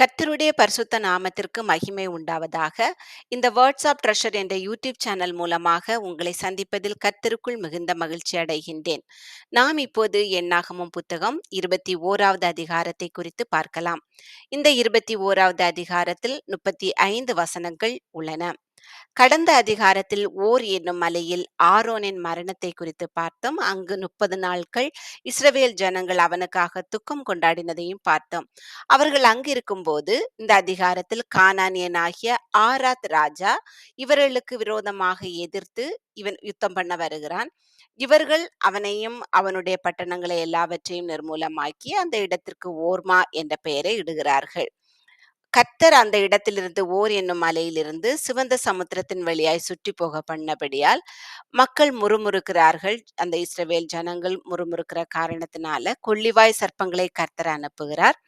கத்தருடைய பரிசுத்த நாமத்திற்கு மகிமை உண்டாவதாக. இந்த வேர்ட்ஸ் ஆஃப் ட்ரெஷர் என்ற யூடியூப் சேனல் மூலமாக உங்களை சந்திப்பதில் கத்தருக்குள் மிகுந்த மகிழ்ச்சி அடைகின்றேன். நாம் இப்போது எண்ணாகமும் புத்தகம் இருபத்தி ஓராவது அதிகாரத்தை குறித்து பார்க்கலாம். இந்த இருபத்தி ஓராவது அதிகாரத்தில் முப்பத்தி ஐந்து வசனங்கள் உள்ளன. கடந்த அதிகாரத்தில் ஓர் என்னும் மலையில் ஆரோனின் மரணத்தை குறித்து பார்த்தோம். அங்கு முப்பது நாட்கள் இஸ்ரவேல் ஜனங்கள் அவனுக்காக துக்கம் கொண்டாடினதையும் பார்த்தோம். அவர்கள் அங்கு இருக்கும்போது இந்த அதிகாரத்தில் கானானியனாகிய ஆராத் ராஜா இவர்களுக்கு விரோதமாக எதிர்த்து இவன் யுத்தம் பண்ண வருகிறான். இவர்கள் அவனையும் அவனுடைய பட்டணங்களை எல்லாவற்றையும் நிர்மூலமாக்கி அந்த இடத்திற்கு ஓர்மா என்ற பெயரை இடுகிறார்கள். கத்தர் அந்த இடத்திலிருந்து ஓர் என்னும் மலையிலிருந்து சிவந்த சமுத்திரத்தின் வழியாய் சுற்றி போக பண்ணபடியால் மக்கள் முறுமுறுக்கிறார்கள். அந்த இஸ்ரவேல் ஜனங்கள் முறுமுறுக்கிற காரணத்தினால கொள்ளிவாய் சர்ப்பங்களை கர்த்தர் அனுப்புகிறார்.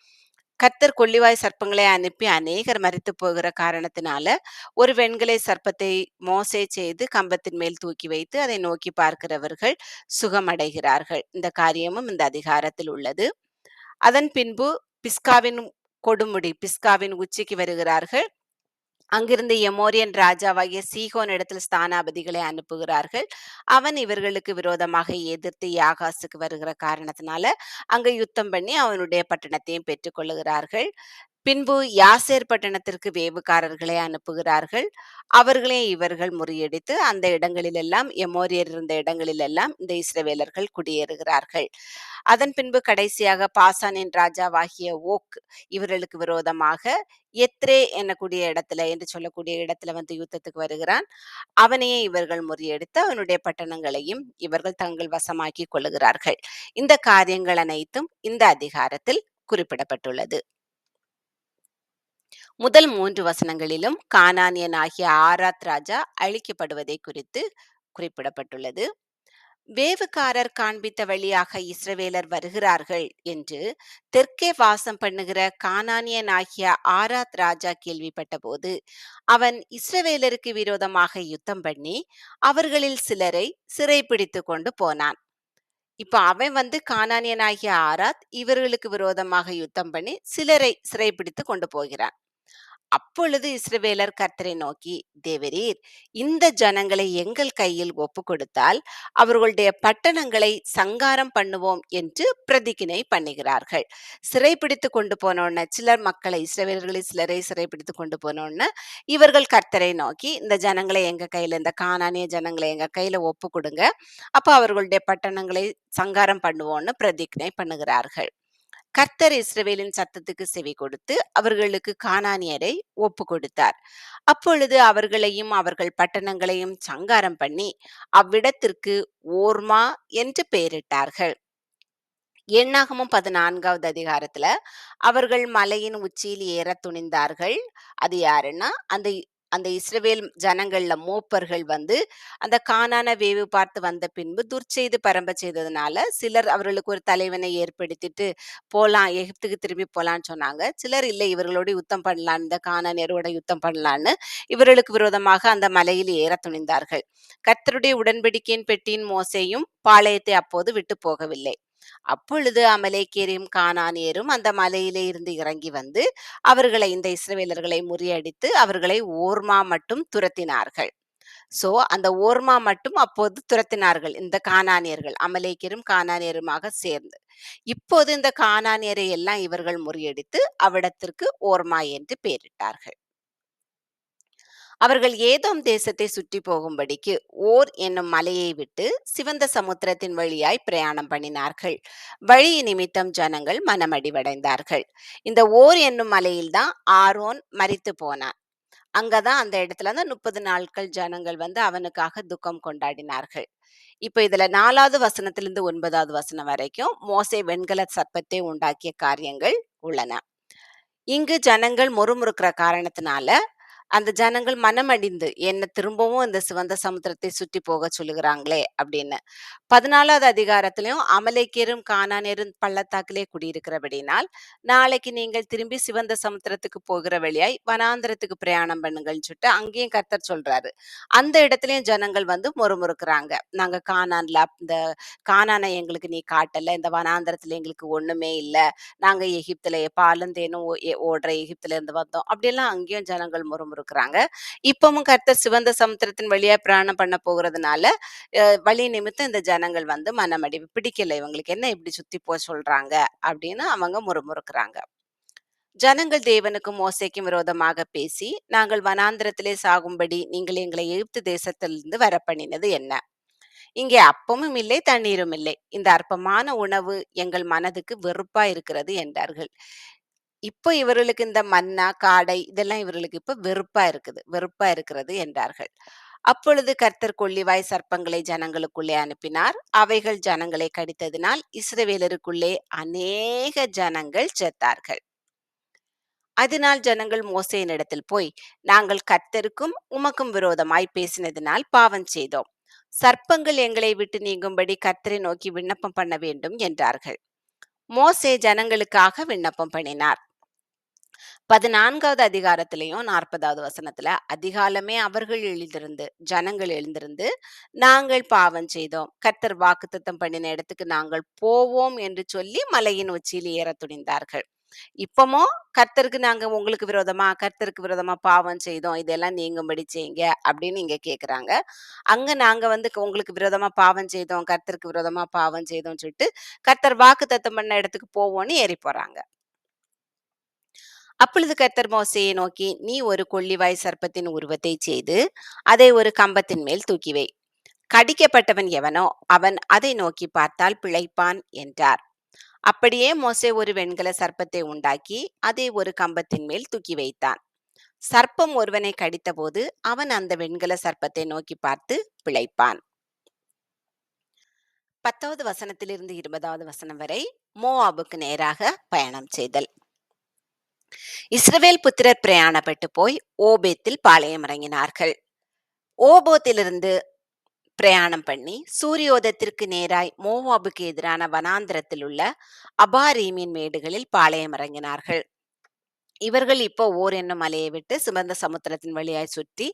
கர்த்தர் கொள்ளிவாய் சர்ப்பங்களை அனுப்பி அநேகர் மறித்து போகிற காரணத்தினால ஒரு வெண்கலை சர்ப்பத்தை மோசே செய்து கம்பத்தின் மேல் தூக்கி வைத்து அதை நோக்கி பார்க்கிறவர்கள் சுகமடைகிறார்கள். இந்த காரியமும் இந்த அதிகாரத்தில் உள்ளது. அதன் பின்பு பிஸ்காவின் கொடுமுடி பிஸ்காவின் உச்சிக்கு வருகிறார்கள். அங்கிருந்து எமோரியன் ராஜாவாகிய சீகோன் இடத்தில் ஸ்தானாபதிகளை அனுப்புகிறார்கள். அவன் இவர்களுக்கு விரோதமாக எதிர்த்து யாகாசுக்கு வருகிற காரணத்தினால அங்க யுத்தம் பண்ணி அவனுடைய பட்டணத்தையும் பெற்றுக்கொள்ளுகிறார்கள் பின்பு யாசேர் பட்டணத்திற்கு வேவுகாரர்களை அனுப்புகிறார்கள். அவர்களே இவர்கள் முறியடித்து அந்த இடங்களிலெல்லாம் எமோரியர் இருந்த இடங்களிலெல்லாம் இந்த இஸ்ரவேலர்கள் குடியேறுகிறார்கள். அதன் பின்பு கடைசியாக பாசானின் ராஜாவாகிய ஓக் இவர்களுக்கு விரோதமாக எத்ரே என்னக்கூடிய இடத்துல என்று சொல்லக்கூடிய இடத்துல வந்து யுத்தத்துக்கு வருகிறான். அவனையே இவர்கள் முறியடித்து அவனுடைய பட்டணங்களையும் இவர்கள் தங்கள் வசமாக்கி கொள்ளுகிறார்கள். இந்த காரியங்கள் அனைத்தும் இந்த அதிகாரத்தில் குறிப்பிடப்பட்டுள்ளது. முதல் மூன்று வசனங்களிலும் கானானியன் ஆகிய ஆராத் ராஜா அழிக்கப்படுவதை குறித்து குறிப்பிடப்பட்டுள்ளது. வேவுக்காரர் காண்பித்த வழியாக இஸ்ரவேலர் வருகிறார்கள் என்று தெற்கே வாசம் பண்ணுகிற கானானியன் ஆகிய ஆராத் ராஜா கேள்விப்பட்ட போது அவன் இஸ்ரவேலருக்கு விரோதமாக யுத்தம் பண்ணி அவர்களில் சிலரை சிறைப்பிடித்து கொண்டு போனான். இப்போ அவன் வந்து கானானியனாகிய ஆராத் இவர்களுக்கு விரோதமாக யுத்தம் பண்ணி சிலரை சிறைப்பிடித்து கொண்டு போகிறான். அப்பொழுது இஸ்ரவேலர் கர்த்தரை நோக்கி தேவரீர் இந்த ஜனங்களை எங்கள் கையில் ஒப்பு கொடுத்தால் அவர்களுடைய பட்டணங்களை சங்காரம் பண்ணுவோம் என்று பிரதிகினை பண்ணுகிறார்கள். சிறைப்பிடித்து கொண்டு போனோன்ன சிலர் மக்களை இஸ்ரவேலர்களை சிலரை சிறைப்பிடித்து கொண்டு போனோன்ன இவர்கள் கர்த்தரை நோக்கி இந்த ஜனங்களை எங்க கையில இந்த காணானிய ஜனங்களை எங்க கையில ஒப்பு கொடுங்க அப்போ அவர்களுடைய பட்டணங்களை சங்காரம் பண்ணுவோம்னு பிரதிஜ்னை பண்ணுகிறார்கள். கர்த்தர் இஸ்ரவேலின் சத்தத்துக்கு செவி கொடுத்து அவர்களுக்கு கானானியரை ஒப்பு கொடுத்தார். அப்பொழுது அவர்களையும் அவர்கள் பட்டணங்களையும் சங்காரம் பண்ணி அவ்விடத்திற்கு ஓர்மா என்று பெயரிட்டார்கள். எண்ணாகமும் பதினான்காவது அதிகாரத்துல அவர்கள் மலையின் உச்சியில் ஏற துணிந்தார்கள். அது யாருன்னா அந்த அந்த இஸ்ரவேல் ஜனங்கள்ல மூப்பர்கள் வந்து அந்த காணான வேவு பார்த்து வந்த பின்பு துர்ச்செய்து பரம்ப செய்ததுனால சிலர் அவர்களுக்கு ஒரு தலைவனை ஏற்படுத்திட்டு போலாம் எகிப்துக்கு திரும்பி போலான்னு சொன்னாங்க. சிலர் இல்லை இவர்களோட யுத்தம் பண்ணலான்னு இந்த காணானியரோட யுத்தம் பண்ணலான்னு இவர்களுக்கு விரோதமாக அந்த மலையில் ஏற துணிந்தார்கள். கர்த்தருடைய உடன்படிக்கையின் பெட்டியின் மோசையும் பாளையத்தை அப்போது விட்டு போகவில்லை. அப்பொழுது அமலேக்கியரும் கானானியரும் அந்த மலையிலே இருந்து இறங்கி வந்து அவர்களை இந்த இஸ்ரவேலர்களை முறியடித்து அவர்களை ஓர்மா மட்டும் துரத்தினார்கள். சோ அந்த ஓர்மா மட்டும் அப்போது துரத்தினார்கள் இந்த கானானியர்கள் அமலேக்கியரும் கானானியருமாக சேர்ந்து. இப்போது இந்த கானானியரை எல்லாம் இவர்கள் முறியடித்து அவ்விடத்திற்கு ஓர்மா என்று பெயரிட்டார்கள். அவர்கள் ஏதோம் தேசத்தை சுற்றி போகும்படிக்கு ஓர் என்னும் மலையை விட்டு சிவந்த சமுத்திரத்தின் வழியாய் பிரயாணம் பண்ணினார்கள். வழி நிமித்தம் ஜனங்கள் மனமடிவடைந்தார்கள். இந்த ஓர் என்னும் மலையில்தான் ஆரோன் மறித்து போனான். அங்கதான் அந்த இடத்துல தான் முப்பது நாட்கள் ஜனங்கள் வந்து அவனுக்காக துக்கம் கொண்டாடினார்கள். இப்ப இதுல நாலாவது வசனத்திலிருந்து ஒன்பதாவது வசனம் வரைக்கும் மோசை வெண்கல சர்ப்பத்தை உண்டாக்கிய காரியங்கள் உள்ளன. இங்கு ஜனங்கள் முறுமுறுக்கிற காரணத்தினால அந்த ஜனங்கள் மனமடிந்து என்ன திரும்பவும் இந்த சிவந்த சமுத்திரத்தை சுற்றி போக சொல்லுகிறாங்களே அப்படின்னு. பதினாலாவது அதிகாரத்திலையும் அமலேக்கியரும் கானானியரும் பள்ளத்தாக்கிலே குடியிருக்கிறபடினால் நாளைக்கு நீங்கள் திரும்பி சிவந்த சமுத்திரத்துக்கு போகிற வழியாய் வனாந்திரத்துக்கு பிரயாணம் பண்ணுங்கள்னு சொல்லிட்டு அங்கேயும் கர்த்தர் சொல்றாரு. அந்த இடத்துலயும் ஜனங்கள் வந்து முறுமுறுக்கிறாங்க. நாங்க காணான்ல இந்த காணானை எங்களுக்கு நீ காட்டல இந்த வனாந்திரத்துல எங்களுக்கு ஒண்ணுமே இல்ல. நாங்க எகிப்துல பாலந்தேனும் ஓடுற எகிப்துல இருந்து வந்தோம். அப்படியெல்லாம் அங்கேயும் ஜனங்கள் கொடுக்குறாங்க. இப்பவும் கர்த்தர் சிவந்த சமுத்திரத்தின் வழியா பிராணம் பண்ண போகிறதுனால வழி நிமித்தம் இந்த ஜனங்கள் வந்து மனமடி பிடிக்கல இவங்களுக்கு என்ன இப்படி சுத்தி போக சொல்றாங்க? அப்படின்னு அவங்க முறுமுறுக்கிறாங்க. ஜனங்கள் தேவனுக்கும் மோசைக்கும் விரோதமாக பேசி நாங்கள் வனாந்திரத்திலே சாகும்படி நீங்கள் எங்களை எகிப்து தேசத்திலிருந்து வரப்பண்ணினது என்ன? இங்கே அப்பமும் இல்லை தண்ணீரும் இல்லை. இந்த அற்பமான உணவு எங்கள் மனதுக்கு வெறுப்பா இருக்கிறது என்றார்கள். இப்போ இவர்களுக்கு இந்த மன்னா காடை இதெல்லாம் இவர்களுக்கு இப்ப வெறுப்பா இருக்குது. வெறுப்பா இருக்கிறது என்றார்கள். அப்பொழுது கர்த்தர் கொள்ளிவாய் சர்ப்பங்களை ஜனங்களுக்குள்ளே அனுப்பினார். அவைகள் ஜனங்களை கடித்ததினால் இஸ்ரவேலருக்குள்ளே அநேக ஜனங்கள் செத்தார்கள். அதனால் ஜனங்கள் மோசேயினிடத்தில் போய் நாங்கள் கர்த்தருக்கும் உமக்கும் விரோதமாய் பேசினதினால் பாவம் செய்தோம். சர்ப்பங்கள் எங்களை விட்டு நீங்கும்படி கர்த்தரை நோக்கி விண்ணப்பம் பண்ண வேண்டும் என்றார்கள். மோசே ஜனங்களுக்காக விண்ணப்பம் பண்ணினார். பதினான்காவது அதிகாரத்திலையும் நாற்பதாவது வசனத்துல அதிகாலமே அவர்கள் எழுந்திருந்து ஜனங்கள் எழுந்திருந்து நாங்கள் பாவம் செய்தோம். கர்த்தர் வாக்குத்தத்தம் பண்ணின இடத்துக்கு நாங்கள் போவோம் என்று சொல்லி மலையின் உச்சியில் ஏற துணிந்தார்கள். இப்பமோ கர்த்தருக்கு நாங்க உங்களுக்கு விரோதமா கர்த்தருக்கு விரோதமா பாவம் செய்தோம் இதெல்லாம் நீங்கும்படி செய்யுங்க அப்படின்னு இங்க கேக்குறாங்க. அங்க நாங்க வந்து உங்களுக்கு விரோதமா பாவம் செய்தோம் கர்த்தருக்கு விரோதமா பாவம் செய்தோம்னு சொல்லிட்டு கர்த்தர் வாக்கு தத்தம் பண்ண இடத்துக்கு போவோம்னு ஏறி போறாங்க. அப்பொழுது கர்த்தர் மோசையை நோக்கி நீ ஒரு கொள்ளிவாய் சர்ப்பத்தின் உருவத்தை செய்து அதை ஒரு கம்பத்தின் மேல் தூக்கி வை. கடிக்கப்பட்டவன் எவனோ அவன் அதை நோக்கி பார்த்தால் பிழைப்பான் என்றார். அப்படியே மோசே ஒரு வெண்கல சர்ப்பத்தை உண்டாக்கி அதை ஒரு கம்பத்தின் மேல் தூக்கி வைத்தான். சர்ப்பம் ஒருவனை கடித்தபோது அவன் அந்த வெண்கல சர்ப்பத்தை நோக்கி பார்த்து பிழைப்பான். பத்தாவது வசனத்திலிருந்து இருபதாவது வசனம் வரை மோவாபுக்கு நேராக பயணம் செய்தல். இஸ்ரவேல் புத்திரர் பிரயாணப்பட்டு போய் ஓபேத்தில் பாளையம் இறங்கினார்கள். ஓபோத்திலிருந்து பிரயாணம் பண்ணி சூரியோதயத்திற்கு நேராய் மோவாபுக்கு எதிரான வனாந்திரத்தில் உள்ள அபாரீமின் மேடுகளில் பாளையம் இறங்கினார்கள். இவர்கள் இப்போ ஓர் என்னும் மலையை விட்டு சிவந்த சமுத்திரத்தின் வழியாய் சுற்றி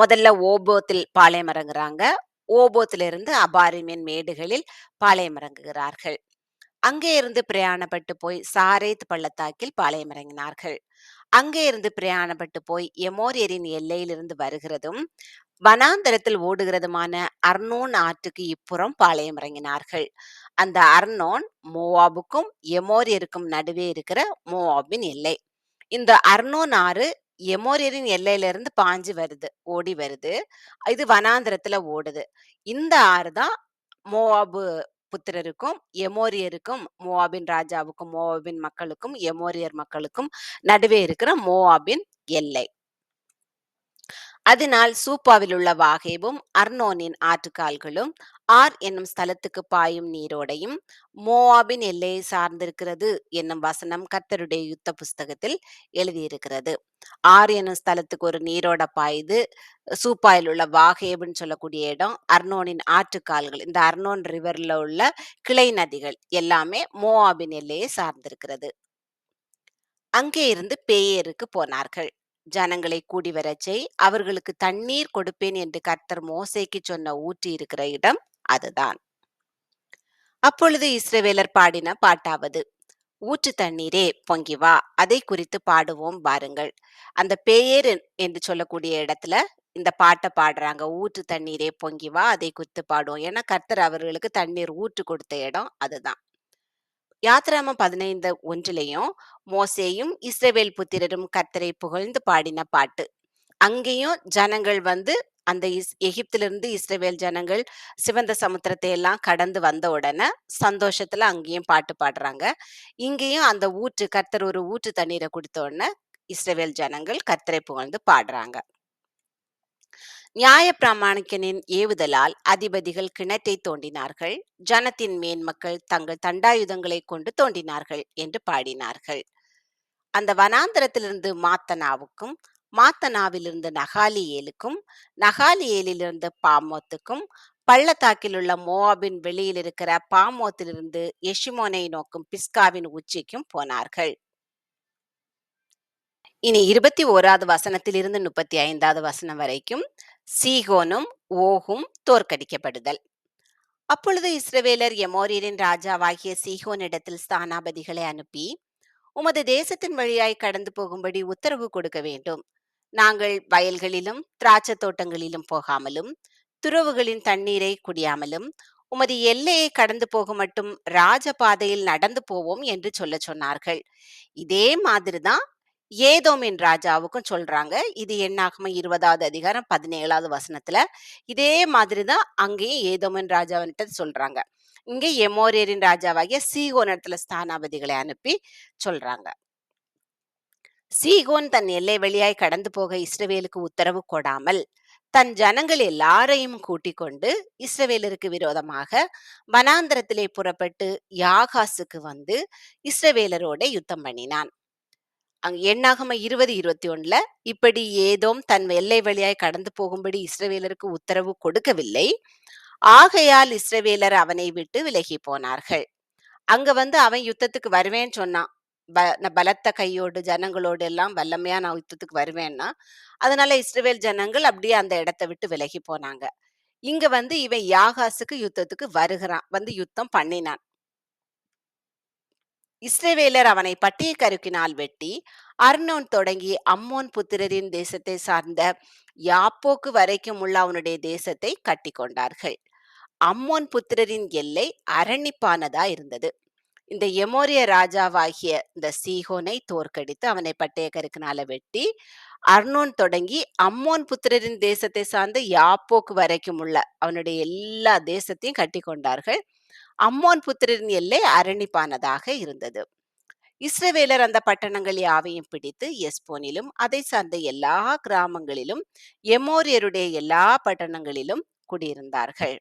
முதல்ல ஓபோத்தில் பாளையம் இறங்குறாங்க. ஓபோத்திலிருந்து அபாரிமின் மேடுகளில் பாளையம் இறங்குகிறார்கள். அங்கே இருந்து பிரயாணப்பட்டு போய் சாரேத் பள்ளத்தாக்கில் பாளையம் இறங்கினார்கள் அங்கே இருந்து பிரயாணப்பட்டு போய் எமோரியரின் எல்லையிலிருந்து வருகிறதும் வனாந்தரத்தில் ஓடுகிறதுமான அர்னோன் ஆற்றுக்கு இப்புறம் பாளையம் இறங்கினார்கள் அந்த அர்னோன் மோவாபுக்கும் எமோரியருக்கும் நடுவே இருக்கிற மோவாபின் எல்லை. இந்த அர்னோன் ஆறு எமோரியரின் எல்லையிலிருந்து பாஞ்சு வருது ஓடி வருது. இது வனாந்தரத்துல ஓடுது. இந்த ஆறு தான் மோவாபு புத்திரருக்கும் எமோரியருக்கும் மோவாபின் ராஜாவுக்கும் மோவாபின் மக்களுக்கும் எமோரியர் மக்களுக்கும் நடுவே இருக்கிற மோவாபின் எல்லை. அதனால் சூப்பாவில் உள்ள வாகேவும் அர்னோனின் ஆற்றுக்கால்களும் ஆர் என்னும் ஸ்தலத்துக்கு பாயும் நீரோடையும் மோவாபின் எல்லையை சார்ந்திருக்கிறது என்னும் வசனம் கர்த்தருடைய யுத்த புஸ்தகத்தில் எழுதியிருக்கிறது ஆர் என்னும் ஸ்தலத்துக்கு ஒரு நீரோட பாயுது சூப்பாயில் உள்ள வாகேபுன்னு சொல்லக்கூடிய இடம் அர்னோனின் ஆற்றுக்கால்கள் இந்த அர்னோன் ரிவர்ல உள்ள கிளை நதிகள் எல்லாமே மோவாபின் எல்லையை சார்ந்திருக்கிறது அங்கே இருந்து பேயருக்கு போனார்கள் ஜனங்களை கூடி வரச் செய். அவர்களுக்கு தண்ணீர் கொடுப்பேன் என்று கர்த்தர் மோசைக்கு சொன்ன ஊற்றி இருக்கிற இடம் அதுதான். அப்பொழுது இஸ்ரவேலர் பாடின பாட்டாவது ஊற்று தண்ணீரே பொங்கி வா. அதை குறித்து பாடுவோம் பாருங்கள் அந்த பேயர் என்- என்று சொல்லக்கூடிய இடத்துல இந்த பாட்டை பாடுறாங்க. ஊற்று தண்ணீரே பொங்கி வா. அதை குறித்து பாடுவோம். ஏன்னா கர்த்தர் அவர்களுக்கு தண்ணீர் ஊற்று கொடுத்த இடம் அதுதான். யாத்ராமம் பதினைந்து ஒன்றிலையும் மோசேயும் இஸ்ரவேல் புத்திரரும் கர்த்தரை புகழ்ந்து பாடின பாட்டு. அங்கேயும் ஜனங்கள் வந்து அந்த இஸ் எகிப்திலிருந்து இஸ்ரேவேல் ஜனங்கள் சிவந்த சமுத்திரத்தை எல்லாம் கடந்து வந்த உடனே சந்தோஷத்துல அங்கேயும் பாட்டு பாடுறாங்க. இங்கேயும் அந்த ஊற்று கர்த்தர் ஒரு ஊற்று தண்ணீரை கொடுத்த உடனே இஸ்ரவேல் ஜனங்கள் கர்த்தரை புகழ்ந்து பாடுறாங்க. நியாய பிராமணிக்கனின் ஏவுதலால் அதிபதிகள் கிணற்றை தோண்டினார்கள். ஜனத்தின் மேன்மக்கள் தங்கள் தண்டாயுதங்களை கொண்டு தோண்டினார்கள் என்று பாடினார்கள். அந்த வனாந்தரத்திலிருந்து மாத்தனாவுக்கும் மாத்தனாவிலிருந்து நகாலியேலுக்கும் நகாலியேலிலிருந்து பாமோத்துக்கும் பள்ளத்தாக்கிலுள்ள மோவாபின் வெளியில் இருக்கிற பாமோத்திலிருந்து எஷிமோனை நோக்கும் பிஸ்காவின் உச்சிக்கும் போனார்கள். இனி இருபத்தி ஓராவது வசனத்தில் இருந்து முப்பத்தி ஐந்தாவது வசனம் வரைக்கும் சீகோனும் ஓகும் தோற்கடிக்கப்படுதல். அப்பொழுது இஸ்ரவேலர் எமோரியரின் ராஜாவாகிய சீகோனிடத்தில் ஸ்தானாபதிகளை அனுப்பி உமது தேசத்தின் வழியாய் கடந்து போகும்படி உத்தரவு கொடுக்க வேண்டும். நாங்கள் வயல்களிலும் திராட்சை தோட்டங்களிலும் போகாமலும் துறவுகளின் தண்ணீரை குடியாமலும் உமது எல்லையை கடந்து போக மட்டும் ராஜபாதையில் நடந்து போவோம் என்று சொல்ல சொன்னார்கள். இதே மாதிரிதான் ஏதோமின் ராஜாவுக்கும் சொல்றாங்க. இது என்னாகும இருபதாவது அதிகாரம் பதினேழாவது வசனத்துல. இதே மாதிரிதான் அங்கேயும் ஏதோமின் ராஜாவன்ட்டு சொல்றாங்க. இங்கே எமோரியரின் ராஜாவாகிய சீகோன் இடத்துல ஸ்தானாபதிகளை அனுப்பி சொல்றாங்க. சீகோன் தன் எல்லை வழியாய் கடந்து போக இஸ்ரவேலுக்கு உத்தரவு கொடாமல் தன் ஜனங்கள் எல்லாரையும் கூட்டிக் கொண்டு இஸ்ரவேலருக்கு விரோதமாக வனாந்திரத்திலே புறப்பட்டு யாகாசுக்கு வந்து இஸ்ரவேலரோட யுத்தம் பண்ணினான். அங்கு எண்ணாகம இருபது இருபத்தி ஒண்ணுல இப்படி ஏதோம் தன் எல்லை வழியாய் கடந்து போகும்படி இஸ்ரவேலருக்கு உத்தரவு கொடுக்கவில்லை. ஆகையால் இஸ்ரவேலர் அவனை விட்டு விலகி போனார்கள். அங்க வந்து அவன் யுத்தத்துக்கு வருவேன்னு சொன்னான். ப- பலத்த கையோடு ஜனங்களோடு எல்லாம் வல்லமையா நான் யுத்தத்துக்கு வருவேன்னா அதனால இஸ்ரவேல் ஜனங்கள் அப்படியே அந்த இடத்த விட்டு விலகி போனாங்க. இங்க வந்து இவன் யாகாசுக்கு யுத்தத்துக்கு வருகிறான். வந்து யுத்தம் பண்ணினான். இஸ்ரவேலர் அவனை பட்டிய கருக்கினால் வெட்டி அர்னோன் தொடங்கி அம்மோன் புத்திரரின் தேசத்தை சார்ந்த யாப்போக்கு வரைக்கும் உள்ள அவனுடைய தேசத்தை கட்டி கொண்டார்கள் அம்மோன் புத்திரரின் எல்லை அரணிப்பானதா இருந்தது. இந்த எமோரிய ராஜாவாகிய இந்த சீகோனை தோற்கடித்து அவனை பட்டய கருக்கினால வெட்டி அர்னோன் தொடங்கி அம்மோன் புத்திரரின் தேசத்தை சார்ந்த யாப்போக்கு வரைக்கும் உள்ள அவனுடைய எல்லா தேசத்தையும் கட்டி கொண்டார்கள் அம்மோன் புத்திரரின் எல்லை அரணிப்பானதாக இருந்தது. இஸ்ரவேலர் அந்த பட்டணங்கள் யாவையும் பிடித்து எஸ்போனிலும் அதை சார்ந்த எல்லா கிராமங்களிலும் எமோரியருடைய எல்லா பட்டணங்களிலும் குடியிருந்தார்கள்.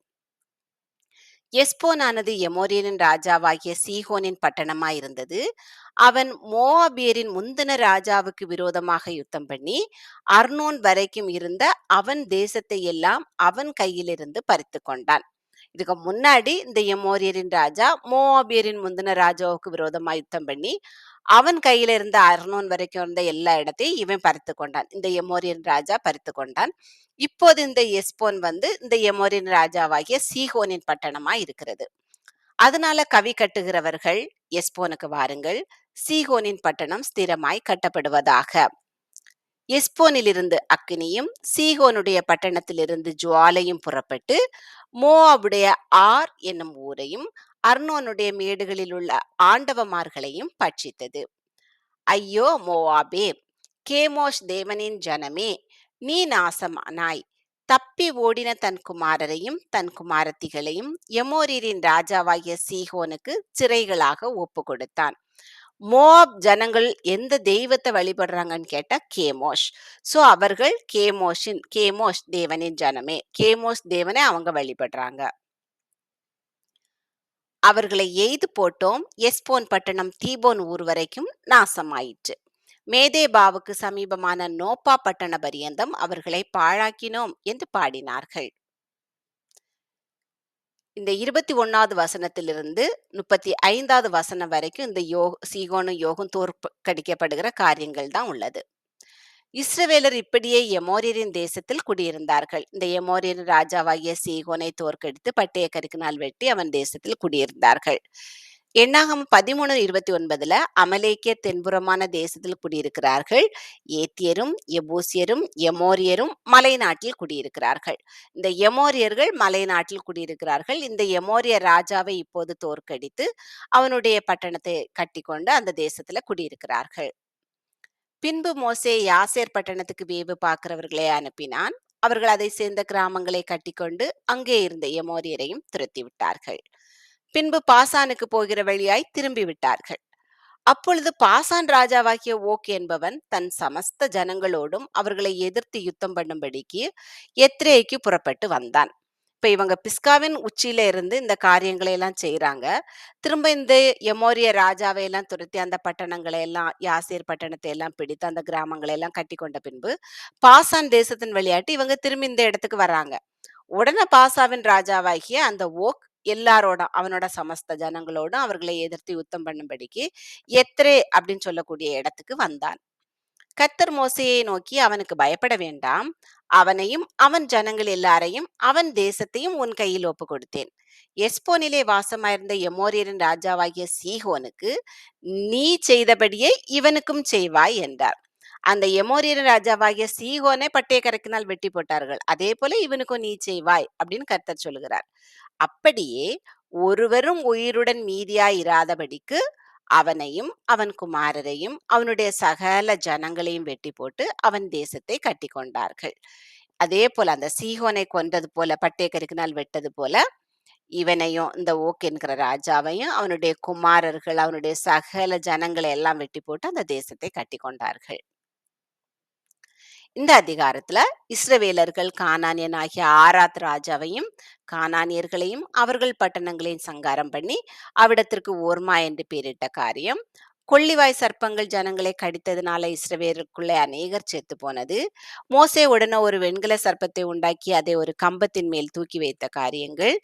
எஸ்போனானது எமோரியனின் ராஜாவாகிய சீகோனின் பட்டணமாயிருந்தது அவன் மோவாபியரின் முந்தின ராஜாவுக்கு விரோதமாக யுத்தம் பண்ணி அர்னோன் வரைக்கும் இருந்த அவன் தேசத்தை எல்லாம் அவன் கையிலிருந்து பறித்து கொண்டான். இதுக்கு முன்னாடி இந்த எமோரியரின் ராஜா மோவாபியரின் முந்தின ராஜாவுக்கு விரோதமா யுத்தம் பண்ணி அவன் கையில இருந்த அர்னோன் வரைக்கும் இருந்த எல்லா இடத்தையும் இவன் பறித்து கொண்டான். இந்த எமோரியன் ராஜா பறித்து கொண்டான். இப்போது இந்த எஸ்போன் வந்து இந்த எமோரியன் ராஜாவாகிய சீகோனின் பட்டணமா இருக்கிறது. அதனால கவி கட்டுகிறவர்கள் எஸ்போனுக்கு வாருங்கள். சீகோனின் பட்டணம் ஸ்திரமாய் கட்டப்படுவதாக. எஸ்போனிலிருந்து அக்னியும் சீகோனுடைய பட்டணத்திலிருந்து ஜுவாலையும் புறப்பட்டு மோவாவுடைய ஆர் என்னும் ஊரையும் அர்னோனுடைய மேடுகளில் உள்ள ஆண்டவமார்களையும் பட்சித்தது. ஐயோ மோவாபே! கேமோஷ் தேவனின் ஜனமே! நீ நாசமானாய்! தப்பி ஓடின தன் குமாரரையும் தன் குமாரத்திகளையும் எமோரியரின் ராஜாவாகிய சீகோனுக்கு சிறைகளாக ஒப்பு கொடுத்தான் மோப் ஜனங்கள் எந்த தெய்வத்தை வழிபடுறாங்கன்னு கேட்டா கேமோஷ். சோ அவர்கள் கேமோஷின் கேமோஷ் தேவனின் ஜனமே. கேமோஷ் தேவனை அவங்க வழிபடுறாங்க. அவர்களை எய்து போட்டோம். எஸ்போன் பட்டணம் தீபோன் ஊர் வரைக்கும் நாசமாயிற்று. மேதேபாவுக்கு சமீபமான நோப்பா பட்டண பரியந்தம் அவர்களை பாழாக்கினோம் என்று பாடினார்கள். இந்த இருபத்தி ஒன்னாவது வசனத்திலிருந்து முப்பத்தி ஐந்தாவது வசனம் வரைக்கும் இந்த யோ சீகோனும் யோகும் தோற்கடிக்கப்படுகிற காரியங்கள் தான் உள்ளது. இஸ்ரவேலர் இப்படியே எமோரியரின் தேசத்தில் குடியிருந்தார்கள். இந்த எமோரியரின் ராஜாவாகிய சீகோனை தோற்கடித்து பட்டய கருக்கினால் வெட்டி அவன் தேசத்தில் குடியிருந்தார்கள். எண்ணாகம் பதிமூணு இருபத்தி ஒன்பதுல அமலேக்கிய தென்புறமான தேசத்தில் குடியிருக்கிறார்கள். ஏத்தியரும் எபூசியரும் எமோரியரும் மலை நாட்டில் குடியிருக்கிறார்கள். இந்த எமோரியர்கள் மலை நாட்டில் குடியிருக்கிறார்கள். இந்த எமோரிய ராஜாவை இப்போது தோற்கடித்து அவனுடைய பட்டணத்தை கட்டிக்கொண்டு அந்த தேசத்துல குடியிருக்கிறார்கள். பின்பு மோசே யாசேர் பட்டணத்துக்கு வேவு பார்க்கிறவர்களை அனுப்பினான். அவர்கள் அதை சேர்ந்த கிராமங்களை கட்டிக்கொண்டு அங்கே இருந்த எமோரியரையும் துரத்தி விட்டார்கள் பின்பு பாசானுக்கு போகிற வழியாய் திரும்பி விட்டார்கள் அப்பொழுது பாசான் ராஜாவாகிய ஓக் என்பவன் தன் சமஸ்த ஜனங்களோடும் அவர்களை எதிர்த்து யுத்தம் பண்ணும்படிக்கு எத்ரேக்கு புறப்பட்டு வந்தான். இப்ப இவங்க பிஸ்காவின் உச்சியில இருந்து இந்த காரியங்களை எல்லாம் செய்யறாங்க திரும்ப இந்த எமோரிய ராஜாவை எல்லாம் துரத்தி அந்த பட்டணங்களை எல்லாம் யாசியர் பட்டணத்தை எல்லாம் பிடித்து அந்த கிராமங்களை எல்லாம் கட்டி கொண்ட பின்பு, பாசான் தேசத்தின் வழியாட்டி இவங்க திரும்பி இந்த இடத்துக்கு வர்றாங்க. உடனே பாசாவின் ராஜாவாகிய அந்த ஓக் எல்லாரோட அவனோட சமஸ்த ஜனங்களோடும் அவர்களை எதிர்த்து யுத்தம் பண்ணும்படிக்கு எத்ரே அப்படின்னு சொல்லக்கூடிய இடத்துக்கு வந்தான். கத்தர் மோசையை நோக்கி அவனுக்கு பயப்பட வேண்டாம். அவனையும் அவன் ஜனங்கள் எல்லாரையும் அவன் தேசத்தையும் உன் கையில் ஒப்பு கொடுத்தேன் எஸ்போனிலே வாசமாயிருந்த எமோரியரின் ராஜாவாகிய சீஹோனுக்கு நீ செய்தபடியே இவனுக்கும் செய்வாய் என்றார். அந்த எமோரியர் ராஜாவாகிய சீகோனை பட்டய கரைக்கினால் வெட்டி போட்டார்கள். அதே போல இவனுக்கும் நீ செய்வாய் அப்படின்னு கர்த்தர் சொல்லுகிறார். அப்படியே ஒருவரும் உயிருடன் மீதியாய் இராதபடிக்கு அவனையும் அவன் குமாரரையும் அவனுடைய சகல ஜனங்களையும் வெட்டி போட்டு அவன் தேசத்தை கட்டி கொண்டார்கள் அதே போல அந்த சீகோனை கொன்றது போல பட்டயக்கருக்கினால் வெட்டது போல இவனையும் இந்த ஓக் என்கிற ராஜாவையும் அவனுடைய குமாரர்கள் அவனுடைய சகல ஜனங்களை எல்லாம் வெட்டி போட்டு அந்த தேசத்தை கட்டி கொண்டார்கள் இந்த அதிகாரத்துல இஸ்ரவேலர்கள் கானானியன் ஆகிய ஆராத் ராஜாவையும் கானானியர்களையும் அவர்கள் பட்டணங்களையும் சங்காரம் பண்ணி அவ்விடத்திற்கு ஓர்மா என்று பேரிட்ட காரியம் கொள்ளிவாய் சர்ப்பங்கள் ஜனங்களை கடித்ததுனால இஸ்ரவேலுக்குள்ளே அநேகர் செத்து போனது மோசே உடனே ஒரு வெண்கல சர்ப்பத்தை உண்டாக்கி அதை ஒரு கம்பத்தின் மேல் தூக்கி வைத்த காரியங்கள்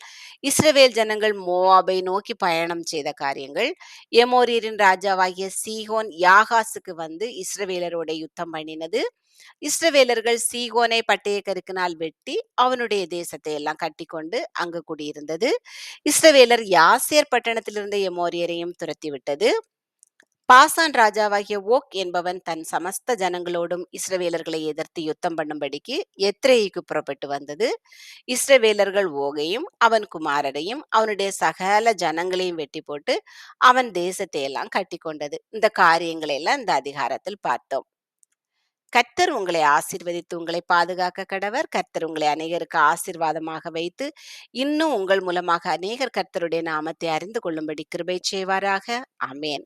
இஸ்ரவேல் ஜனங்கள் மோவாபை நோக்கி பயணம் செய்த காரியங்கள் எமோரியரின் ராஜாவாகிய சீகோன் யாகாஸுக்கு வந்து இஸ்ரவேலரோட யுத்தம் பண்ணினது இஸ்ரவேலர்கள் சீகோனை பட்டய கருக்கினால் வெட்டி அவனுடைய தேசத்தை எல்லாம் கட்டிக்கொண்டு அங்கு குடியிருந்தது. இஸ்ரவேலர் யாசேர் பட்டணத்திலிருந்த எமோரியரையும் துரத்தி விட்டது. பாசான் ராஜாவாகிய ஓக் என்பவன் தன் சமஸ்த ஜனங்களோடும் இஸ்ரவேலர்களை எதிர்த்து யுத்தம் பண்ணும்படிக்கு எத்ரேய்க்கு புறப்பட்டு வந்தது. இஸ்ரவேலர்கள் ஓகையும் அவன் குமாரரையும் அவனுடைய சகல ஜனங்களையும் வெட்டி போட்டு அவன் தேசத்தை எல்லாம் கட்டி கொண்டது இந்த காரியங்களை எல்லாம் இந்த அதிகாரத்தில் பார்த்தோம். கர்த்தர் உங்களை ஆசிர்வதித்து உங்களை பாதுகாக்க கடவர். கர்த்தர் உங்களை அநேகருக்கு ஆசீர்வாதமாக வைத்து இன்னும் உங்கள் மூலமாக அநேகர் கர்த்தருடைய நாமத்தை அறிந்து கொள்ளும்படி கிருபை செய்வாராக. அமேன்